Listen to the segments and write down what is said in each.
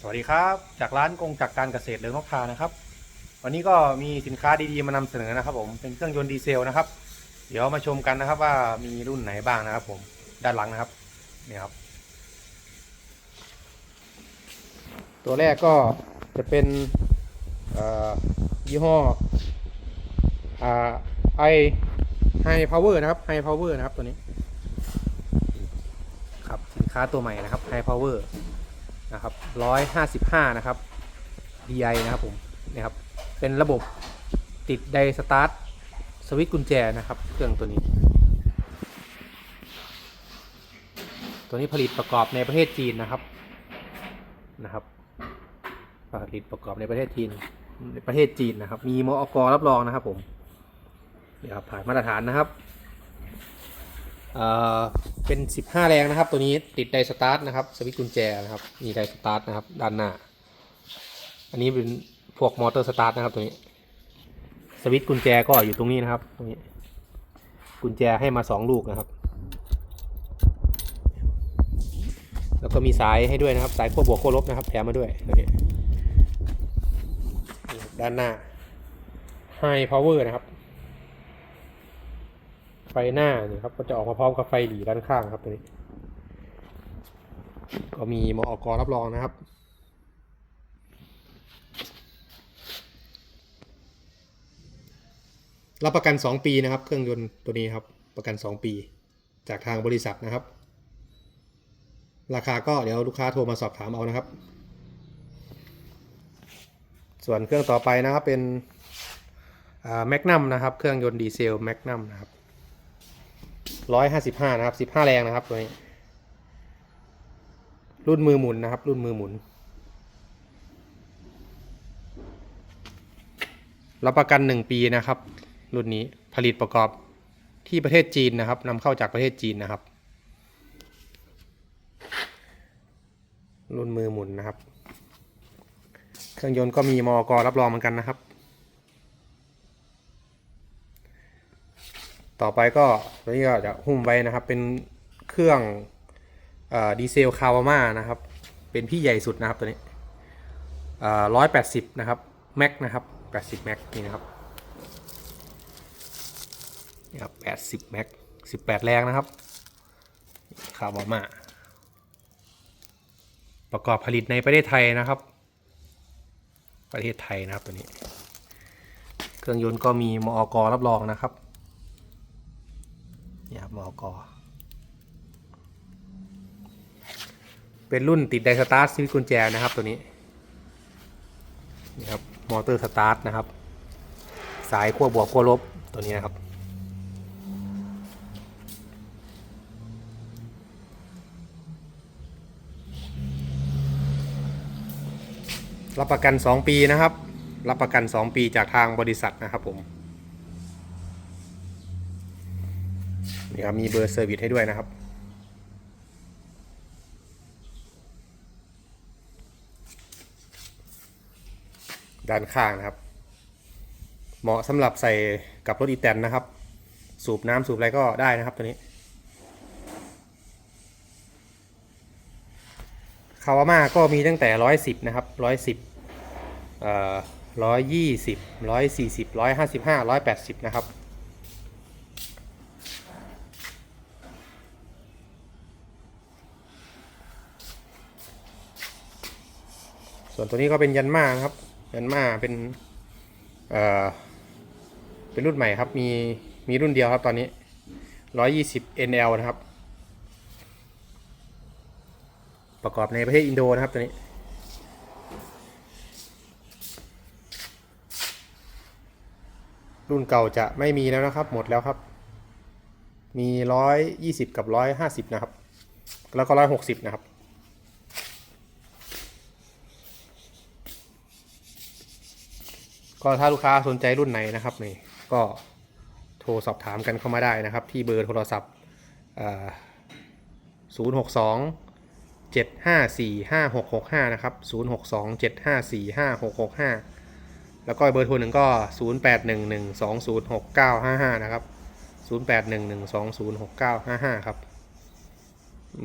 สวัสดีครับ จากร้านกงจากการเกษตรเลืองนกทานะครับ วันนี้ก็มีสินค้าดีๆมานำเสนอนะครับ ผมเป็นเครื่องยนต์ดีเซลนะครับ เดี๋ยวมาชมกันนะครับว่ามีรุ่นไหนบ้างนะครับ ผมด้านหลังนะครับนี่ครับ ตัวแรกก็จะเป็นยี่ห้อไอไฮพาวเวอร์นะครับไฮพาวเวอร์นะครับตัวนี้ ครับสินค้าตัวใหม่นะครับไฮพาวเวอร์ นะครับร้อยห้าสิบห้านะครับ DI นะครับผมนี่ครับ เป็นระบบติดไดสตาร์ทสวิตช์กุญแจนะครับ เครื่องตัวนี้ ตัวนี้ผลิตประกอบในประเทศจีนนะครับนะครับ ผลิตประกอบในประเทศจีนในประเทศจีนนะครับ มีมอกรับรองนะครับผมเนี่ครับผ่านมาตรฐานนะครับ เป็น 15 แรงนะครับ ตัวนี้ติดไดสตาร์ทนะครับสวิตช์กุญแจนะครับมีไดสตาร์ทนะครับด้านหน้า อันนี้เป็นพวกมอเตอร์สตาร์ทนะครับตัวนี้ สวิตช์กุญแจก็อยู่ตรงนี้นะครับตรงนี้กุญแจให้มา 2 ลูกนะครับ แล้วก็มีสายให้ด้วยนะครับ สายขั้วบวกขั้วลบนะครับแถมมาด้วยตัวนี้ด้านหน้า High Power นะครับ ไฟหน้าเนี่ยครับก็จะออกมาพร้อมกับไฟหลีด้านข้างครับตัวนี้ ก็มีมอกรับรองนะครับ รับประกัน 2 ปีนะครับ เครื่องยนต์ตัวนี้ครับ ประกัน 2 ปี จากทางบริษัทนะครับ ราคาก็เดี๋ยวลูกค้าโทรมาสอบถามเอานะครับ ส่วนเครื่องต่อไปนะครับเป็นแมกนัมนะครับ เครื่องยนต์ดีเซลแมกนัมนะครับ ร้อยห้าสิบห้านะครับสิบห้าแรงนะครับตัวนี้รุ่นมือหมุนนะครับ รุ่นมือหมุนรับประกันหนึ่งปีนะครับ รุ่นนี้ผลิตประกอบที่ประเทศจีนนะครับนำเข้าจากประเทศจีนนะครับ รุ่นมือหมุนนะครับ เครื่องยนต์ก็มีมอกรับรองเหมือนกันนะครับ ต่อไปก็ตัวนี้ก็จะหุ้มไว้นะครับ เป็นเครื่องอดีเซลคาวาม่านะครับ เป็นพี่ใหญ่สุดนะครับตัวนี้ร้อยแปดสิบนะครับแม็กนะครับแปดสิบแม็กนี่นะครับนี่ครับแปดสิบแม็กสิบแปดแรงนะครับคาวาม่าประกอบผลิตในประเทศไทยนะครับ ประเทศไทยนะครับตัวนี้ เครื่องยนต์ก็มีมอกรับรองนะครับ นี่ครับมอกเป็นรุ่นติดไดสตาร์ทสวิตกุญแจนะครับตัวนี้นี่ครับมอเตอร์สตาร์ทนะครับ สายขั้วบวกขั้วลบตัวนี้นะครับรับประกัน 2 ปีนะครับ รับประกัน 2 ปีจากทางบริษัทนะครับผม นี่ครับมีเบอร์เซอร์วิสให้ด้วยนะครับ ด้านข้างนะครับ เหมาะสำหรับใส่กับรถอีแตนนะครับ สูบน้ำสูบอะไรก็ได้นะครับตัวนี้คาวาม่าก็มีตั้งแต่ร้อยสิบนะครับร้อยสิบเอ่อร้อยยี่สิบร้อยสี่สิบร้อยห้าสิบห้าร้อยแปดสิบนะครับ ส่วนตัวนี้ก็เป็นยันมานะครับ ยันมาเป็นเอ่อเป็นรุ่นใหม่ครับมีมีรุ่นเดียวครับตอนนี้ 120 NL นะครับ ประกอบในประเทศอินโดนะครับตัวนี้รุ่นเก่าจะไม่มีแล้วนะครับ หมดแล้วครับ มี 120 กับ 150 นะครับ แล้วก็ 160 นะครับ ก็ถ้าลูกค้าสนใจรุ่นไหนนะครับนี่ก็โทรสอบถามกันเข้ามาได้นะครับ ที่เบอร์โทรศัพท์ศูนย์หกสองเจ็ดห้าสี่ห้าหกหกห้านะครับศูนย์หกสองเจ็ดห้าสี่ห้าหกหกห้าแล้วก็เบอร์โทรหนึ่งก็ศูนย์แปดหนึ่งหนึ่งสองศูนย์หกเก้าห้าห้านะครับศูนย์แปดหนึ่งหนึ่งสองศูนย์หกเก้าห้าห้าครับ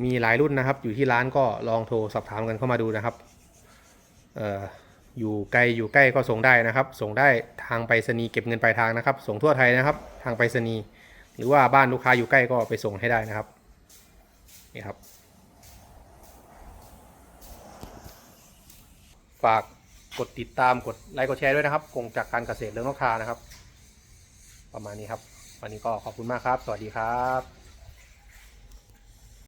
มีหลายรุ่นนะครับ อยู่ที่ร้านก็ลองโทรสอบถามกันเข้ามาดูนะครับ เอ่อ อยู่ไกลอยู่ใกล้ก็ส่งได้นะครับ ส่งได้ทางไปรษณีย์เก็บเงินปลายทางนะครับ ส่งทั่วไทยนะครับ ทางไปรษณีย์หรือว่าบ้านลูกค้าอยู่ใกล้ก็ไปส่งให้ได้นะครับนี่ครับ ฝากกดติดตามกดไลค์กดแชร์ด้วยนะครับกงจากการเกษตรเรื่องนกทานะครับ ประมาณนี้ครับ วันนี้ก็ขอบคุณมากครับ สวัสดีครับ